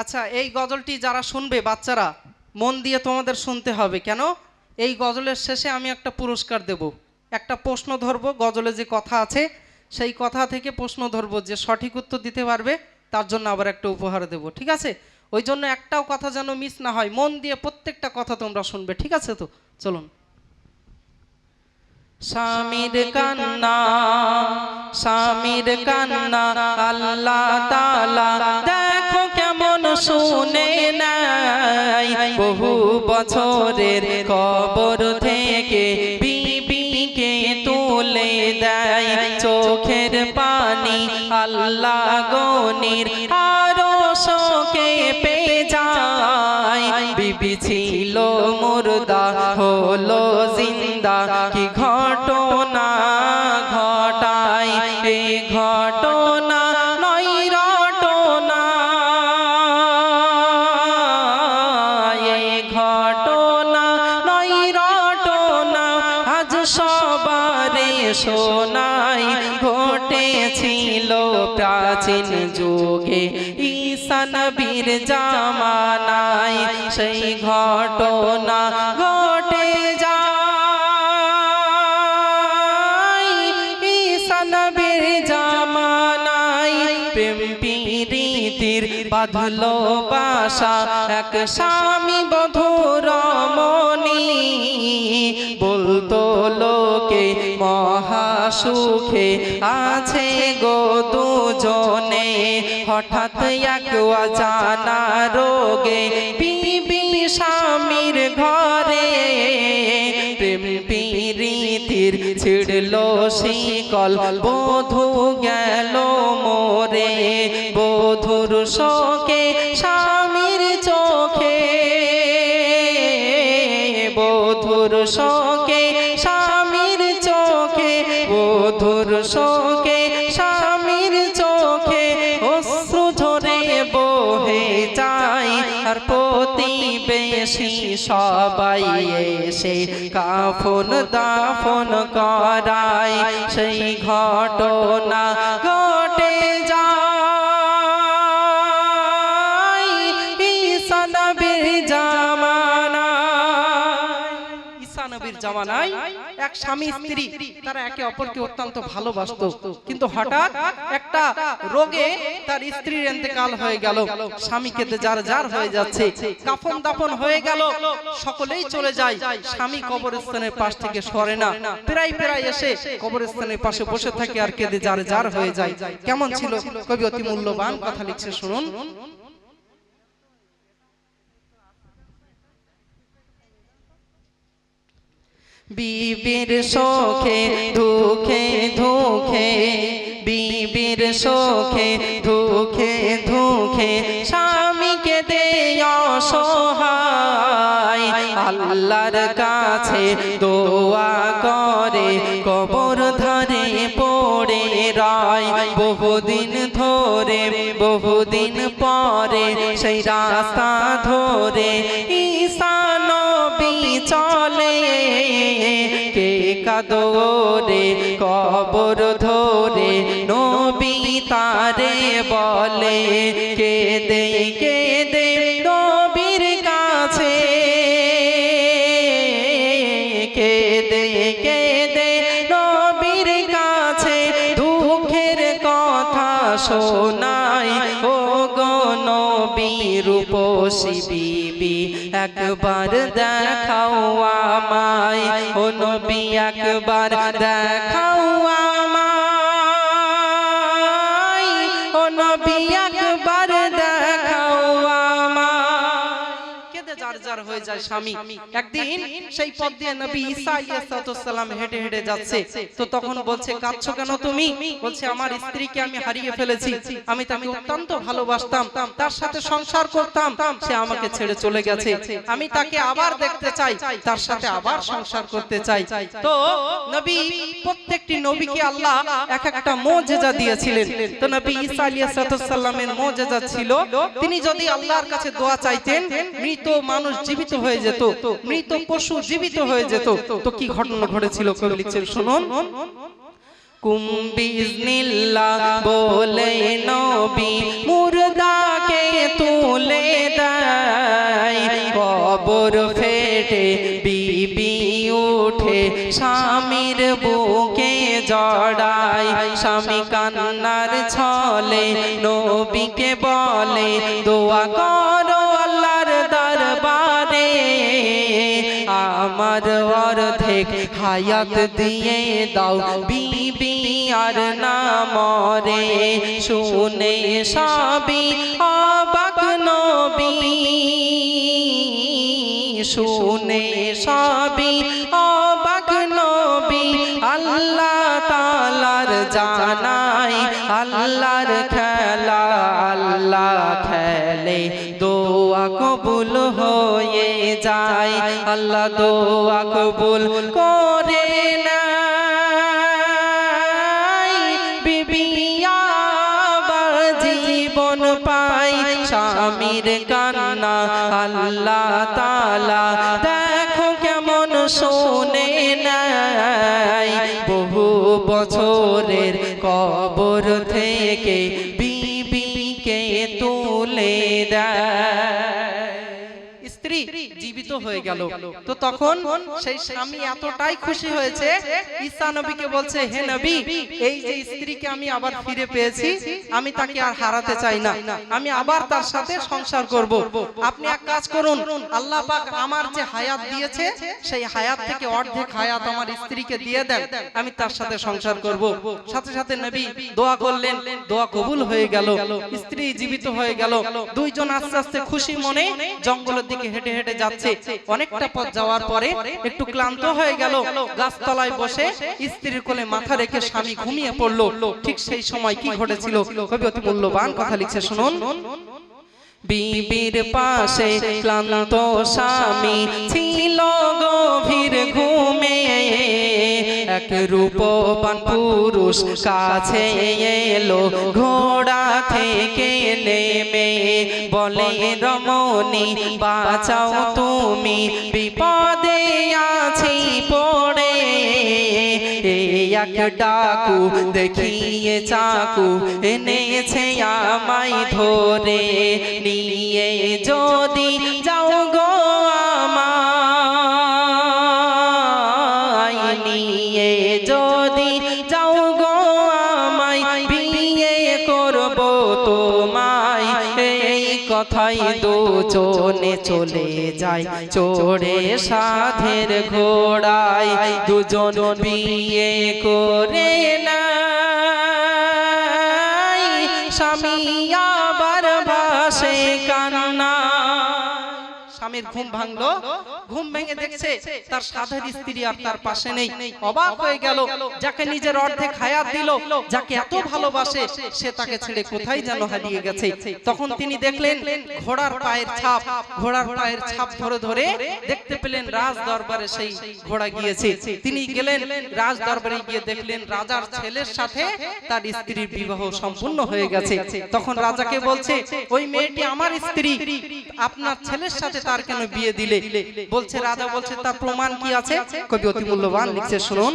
আচ্ছা এই গজলটি যারা শুনবে, বাচ্চারা, মন দিয়ে তোমাদের শুনতে হবে। কেন? এই গজলের শেষে আমি একটা পুরস্কার দেব। একটা প্রশ্ন ধরবো, গজলে যে কথা আছে, সেই কথা থেকে প্রশ্ন ধরবো যে সঠিক উত্তর দিতে পারবে, তার জন্য আবার একটা উপহার দেব, ঠিক আছে? ওই জন্য একটাও কথা যেন মিস না হয়, মন দিয়ে প্রত্যেকটা কথা তোমরা শুনবে, ঠিক আছে তো? চলুন। স্বামীর কান্না স্বামীর কান্না, আল্লাহ তালা শুনে নাই। বহু বছরের কবর থেকে বিবিকে তুলে দেয়। চোখের পানি আল্লাহ গনির আরও শোকে পে যায়। বিবি ছিল মুর্দা, হলো জিন্দা। কি প্রাচীন বাঁধলো বাসা, এক স্বামী বধুর মনি বলতো লোকে মহা সুখে আছে গো দুজনে। হঠাৎ এক অজানা রোগে বিবি স্বামীর ঘরে প্রেম প্রীতির ছিড়ল শিকল। বধু গেল মোরে। বধুর শোকে আর আর প্রতিবেশী সবাই এসে কাফন দাফন করায়। সেই ঘটনা স্বামী স্ত্রী তারা একে অপরকে অত্যন্ত ভালোবাসতো। কিন্তু হঠাৎ একটা রোগে তার স্ত্রীর ইন্তেকাল হয়ে গেল। স্বামীকে যার যার হয়ে যাচ্ছে। কাফন দাফন হয়ে গেল। সকলেই চলে যায়। স্বামী কবরস্থানের পাশ থেকে সরে না। প্রায় প্রায় এসে কবরস্থানের পাশে বসে থাকে আর কেঁদে যার যার হয়ে যায়। কেমন ছিল? কবি অতি মূল্যবান কথা লিখছে। শুনুন। বিবির শোকে ধুখে ধুখে বিবির শোকে ধুখে ধুখে স্বামীকে দে অসহায়। আল্লাহর কাছে দোয়া করে, কবর ধরে পড়ে রয়। বহুদিন ধরে, বহুদিন পরে সেই রাস্তা ধরে চলে। কে কাদরে কবর ধরে নবী তারে বলে কে দে কে উপসী বিবি একবার দেখাও আমায়। ও নবী একবার দেখাও যায় স্বামী। একদিন সেই পথ দিয়ে নবী ঈসা আলাইহিস সালাম হেঁটে হেঁটে যাচ্ছে। তো তখন বলছে কাঁদছো কেন তুমি? বলছে আমার স্ত্রীকে আমি হারিয়ে ফেলেছি। আমি তাকে অত্যন্ত ভালোবাসতাম। তার সাথে সংসার করতাম। সে আমাকে ছেড়ে চলে গেছে। আমি তাকে আবার দেখতে চাই। তার সাথে আবার সংসার করতে চাই। তো নবী প্রত্যেকটি নবীকে আল্লাহ এক একটা মোজেজা দিয়েছিলেন। তো নবী ঈসা আলাইহিস সালামের মোজেজা ছিল তিনি যদি আল্লাহর কাছে দোয়া চাইতেন মৃত মানুষ জীবিত হয়ে যেত মৃত পশু জীবিত হয়ে যেত। তো কি ঘটনা ঘটেছিল? কবি লিখছেন শুনুন। কুম্বিজনিল্লাহ বলে নবী মুর্দাকে তুলে দেয়। কবর ফেটে বিবি উঠে স্বামীর হায়াত দিয়ে দাও। বিবি আর না মরে। শুনে সবই অবাক নবী। শুনে সবই আল্লাহ দোয়া কবুল করে না জীবন পাই স্বামীর কান্না আল্লাহ তালা স্ত্রী জীবিত হয়ে গেল। তো তখন সেই স্বামী এতটাই খুশি হয়েছে, ঈসা নবীকে বলছে, হে নবী, এই যে স্ত্রীকে আমি আবার ফিরে পেয়েছি, আমি তাকে আর হারাতে চাই না। আমি আবার তার সাথে সংসার করব। আপনি এক কাজ করুন, আল্লাহ পাক আমার যে হায়াত দিয়েছে, সেই হায়াত থেকে অর্ধেক হায়াত আমার স্ত্রীকে দিয়ে দেন, আমি তার সাথে সংসার করব। সাথে সাথে নবী দোয়া করলেন, দোয়া কবুল হয়ে গেল। স্ত্রী জীবিত হয়ে গেল। দুইজন আস্তে আস্তে খুশি মনে জঙ্গলের দিকে হেঁটে হেঁটে হেঁটে যাচ্ছে। অনেকটা পথ যাওয়ার পরে একটু ক্লান্ত হয়ে গেল। গাছতলায় বসে স্ত্রীর কোলে মাথা রেখে স্বামী ঘুমিয়ে পড়ল। ঠিক সেই সময় কি ঘটেছিল? কবি অতি মূল্যবান কথা লিখছে। শুনুন। বিবির পাশে ক্লান্ত স্বামী ছিল গভীর ঘুমে। এক রূপবান পুরুষ কাছে এলো, ঘোড়া থেকে নেমে বলে, রমণী, বাঁচাও তুমি, বিপদে আছি পড়ে। এক ডাকু দেখিয়ে চাকু এনেছে আমায় ধরে, নিয়ে যদি যাও গো আমায়, নিয়ে কথাই দুজনে চলে যায়। চোরে সাধের ঘোড়ায় দুজন বিয়ে করে না স্বামীর ঘুম ভাঙলো ঘুম ভেঙে দেখছে তার সাধের স্ত্রী আর তার পাশে নেই। অবাক হয়ে গেল যাকে নিজের অর্ধেক হায়াত দিল যাকে এত ভালোবাসে সে তাকে ছেড়ে কোথায় যেন হারিয়ে গেছে। তখন তিনি দেখলেন ঘোড়ার পায়ের ছাপ ঘোড়ার পায়ের ছাপ ধরে ধরে দেখতে পেলেন রাজ দরবারে সেই ঘোড়া গিয়েছে। তিনি গেলেন রাজ দরবারে গিয়ে দেখলেন রাজার ছেলের সাথে তার স্ত্রীর বিবাহ সম্পূর্ণ হয়ে গেছে। তখন রাজাকে বলছে ওই মেয়েটি আমার স্ত্রী আপনার ছেলের সাথে তার কেন বিয়ে দিলে? বলছে রাজা বলছে তার প্রমাণ কি আছে? কবি অতি মূল্যবান লিখছে শুনুন।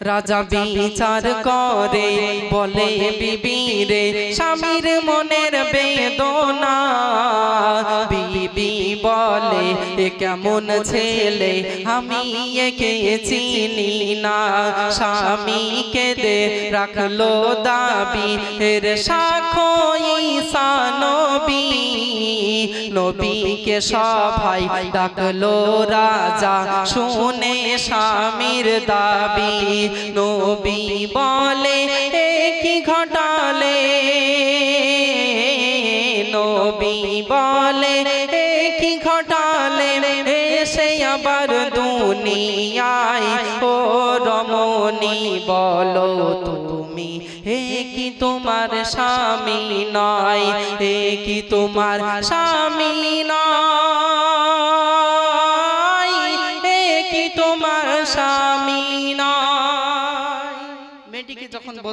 রাজা বিচার করে, বলে বিবিরে স্বামীর মনের বেদনা। বিবি বলে, এ কেমন ছেলে? আমি একে চিনি না। স্বামীকে দে রাখল দাবি। এর সাক্ষ্য ঈসা নবী। নবীকে সভাই ডাকলো রাজা, শুনে স্বামীর দাবি। নবী বলে কি ঘটালে? নবী বলে কি ঘটালে? এসে আবার দুনিয়ায়, ও রমণী বলো তুমি হে কি তোমার স্বামী নয়? হে কি তোমার স্বামী নয়?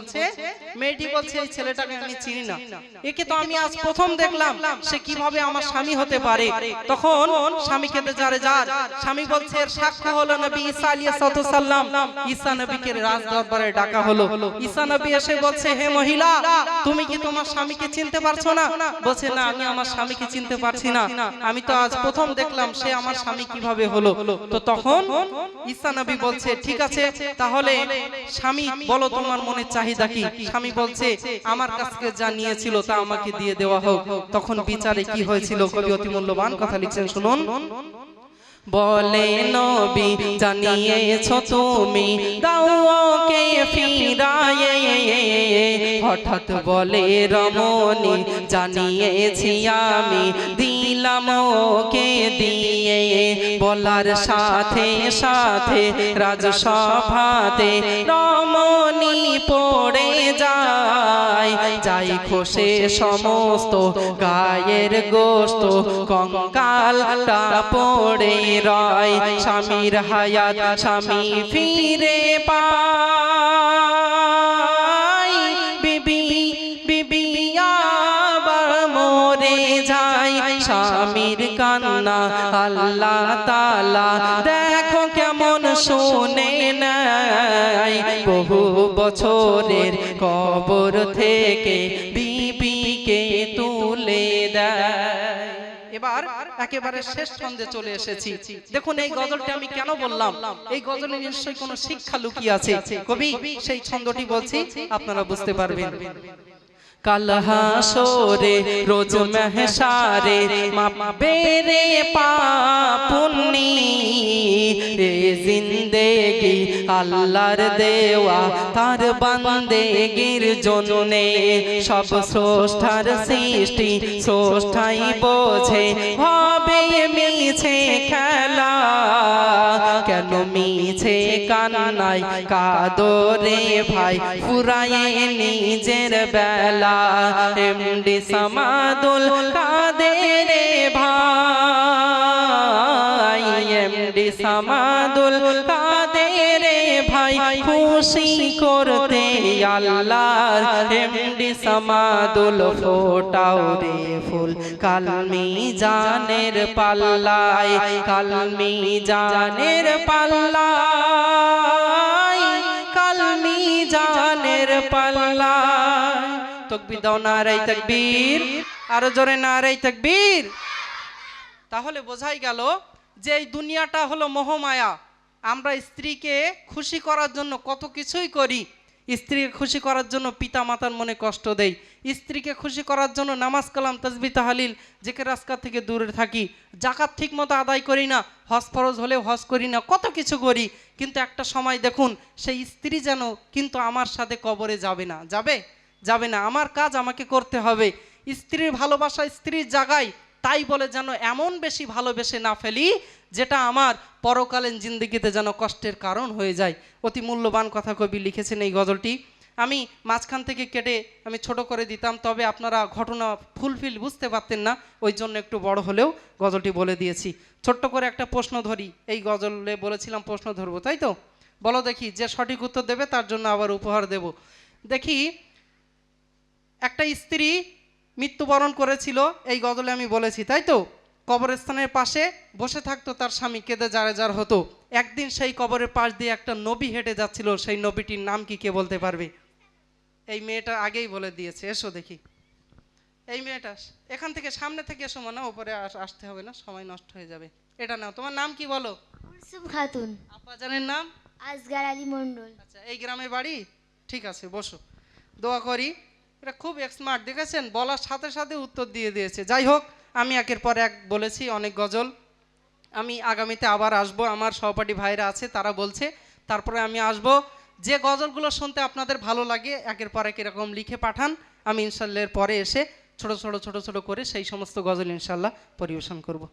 তোমার মেয়েটি বলছে এই ছেলেটাকে আমি চিনি না। একে তো আমি আজ প্রথম দেখলাম সে কীভাবে আমার স্বামী হতে পারে। তখন স্বামী খেতে যারে যার স্বামী বলছে এর সাক্ষ্য হলো নবী ঈসা আলাইহিস সালাম। ঈসা নবীকে রাজ দরবারে ডাকা হলো। ঈসা নবী এসে বলছে হে মহিলা তুমি কি তোমার স্বামীকে চিনতে পারছ না? বলছে না আমি আমার স্বামীকে চিনতে পারছি না। আমি তো আজ প্রথম দেখলাম সে আমার স্বামী কীভাবে হলো। তো তখন ঈসা নবী বলছে ঠিক আছে তাহলে স্বামী বলো তোমার মনের চাহিদা কি স্বামী বলছে, আমার কাছে যা নিয়েছিল তা আমাকে দিয়ে দেওয়া হোক। তখন বিচারে কি হয়েছিল? কবি অতি মূল্যবান কথা লিখছেন, শুনুন। বলে, নবী জানিয়েছ তুমি, দাও ওকে ফিরায়ে। হঠাৎ বলে, রমণী জানিয়েছি আমি ওকে দিয়ে বলার সাথে সাথে রাজসভাতে রমণী পড়ে যায়। যাই খসে সমস্ত গায়ের গোস্ত, কঙ্কালটা পড়ে রয়। স্বামীর হায়াত স্বামী ফিরে পায়। আল্লাহ তালা দেখো কেমন শুনে নাই। বহু বছরের কবর থেকে বিবিকে তুলে দেয়। এবার একেবারে শেষ ছন্দে চলে এসেছি। দেখুন, এই গজলটা আমি কেন বললাম? এই গজলে নিশ্চয়ই কোনো শিক্ষা লুকিয়ে আছে। কবি, সেই ছন্দটি বলছি, আপনারা বুঝতে পারবেন। কালহাসরে রোজ মেহসারে বেরে পাপুনি রে জিন্দেগি আল্লাহর দেওয়া তার বান্দে বান্দেগির জন্যে সব স্রষ্টার সৃষ্টি, স্রষ্টাই বোঝে হবে মিছে খেলা। কেন মিছে কান্নাই কাদরে ভাই, ফুরায়ে নিজের বেলা। এমডি সামাদুল কাদের ভাই। এমডি সামাদুল কাদের ভাই খুশি করতে আল্লাহর এমডি সামাদুল ফোটাও রে ফুল। কালমি জানের পাল্লায় কালমি জানের পাল্লায় কালমি জানের পাল্লায়। তকবীর দাও নারাই তাকবীর। আরও জোরে নারাই তাকবীর। তাহলে বোঝাই গেল যে এই দুনিয়াটা হলো মোহমায়া, আমরা স্ত্রীকে খুশি করার জন্য কত কিছুই করি। স্ত্রীকে খুশি করার জন্য পিতা মাতার মনে কষ্ট দেই। স্ত্রীকে খুশি করার জন্য নামাজ কালাম তসবি তাহালিল জেকে রাস্কা থেকে দূরে থাকি। জাকাত ঠিক মতো আদায় করি না, হজ ফরজ হলেও হজ করি না, কত কিছু করি। কিন্তু একটা সময় দেখুন, সেই স্ত্রী যেন কিন্তু আমার সাথে কবরে যাবে না। যাবে? যাবে না। আমার কাজ আমাকে করতে হবে। স্ত্রীর ভালোবাসা স্ত্রীর জায়গায় তাই বলে যেন এমন বেশি ভালোবেসে না ফেলি, যেটা আমার পরকালীন জিন্দগিতে যেন কষ্টের কারণ হয়ে যায়। অতি মূল্যবান কথা কবি লিখেছেন এই গজলটি। আমি মাঝখান থেকে কেটে আমি ছোট করে দিতাম, তবে আপনারা ঘটনা ফুলফিল বুঝতে পারতেন না, ওই জন্য একটু বড় হলেও গজলটি বলে দিয়েছি। ছোট্ট করে একটা প্রশ্ন ধরি, এই গজলে বলেছিলাম প্রশ্ন ধরবো, তাই তো? বলো দেখি, যে সঠিক উত্তর দেবে তার জন্য আবার উপহার দেব। দেখি, একটা স্ত্রী মৃত্যুবরণ করেছিল এই গজলে আমি বলেছি তাই তো? কবরস্থানের পাশে বসে থাকতো তার স্বামী কেঁদে যার হতো। একদিন সেই কবরের পাশ দিয়ে একটা নবী হেঁটে যাচ্ছিল সেই নবীটির নাম কি কে বলতে পারবে? এই মেয়েটা আগেই বলে দিয়েছে এসো দেখি। এই মেয়েটা এখান থেকে সামনে থেকে এসো মনে ওপরে আসতে হবে না সময় নষ্ট হয়ে যাবে। এটা নাও তোমার নাম কি বলো? কুলসুম খাতুন। আব্বাজানের নাম? আসগার আলী মন্ডল আচ্ছা এই গ্রামে বাড়ি? ঠিক আছে বসো। দোয়া করি। এটা খুব স্মার্ট দেখেছেন? বলার সাথে সাথে উত্তর দিয়ে দিয়েছে। যাই হোক, আমি একের পর এক বলেছি, অনেক গজল। আমি আগামীতে আবার আসব, আমার সহপাঠী ভাইরা আছে, তারা বলছে। তারপরে আমি আসব। যে গজলগুলো শুনতে আপনাদের ভালো লাগে, একের পর এক এরকম লিখে পাঠান। আমি ইনশাল্লাহ পরে এসে ছোট ছোট ছোট ছোট করে সেই সমস্ত গজল ইনশাল্লাহ পরিবেশন করব।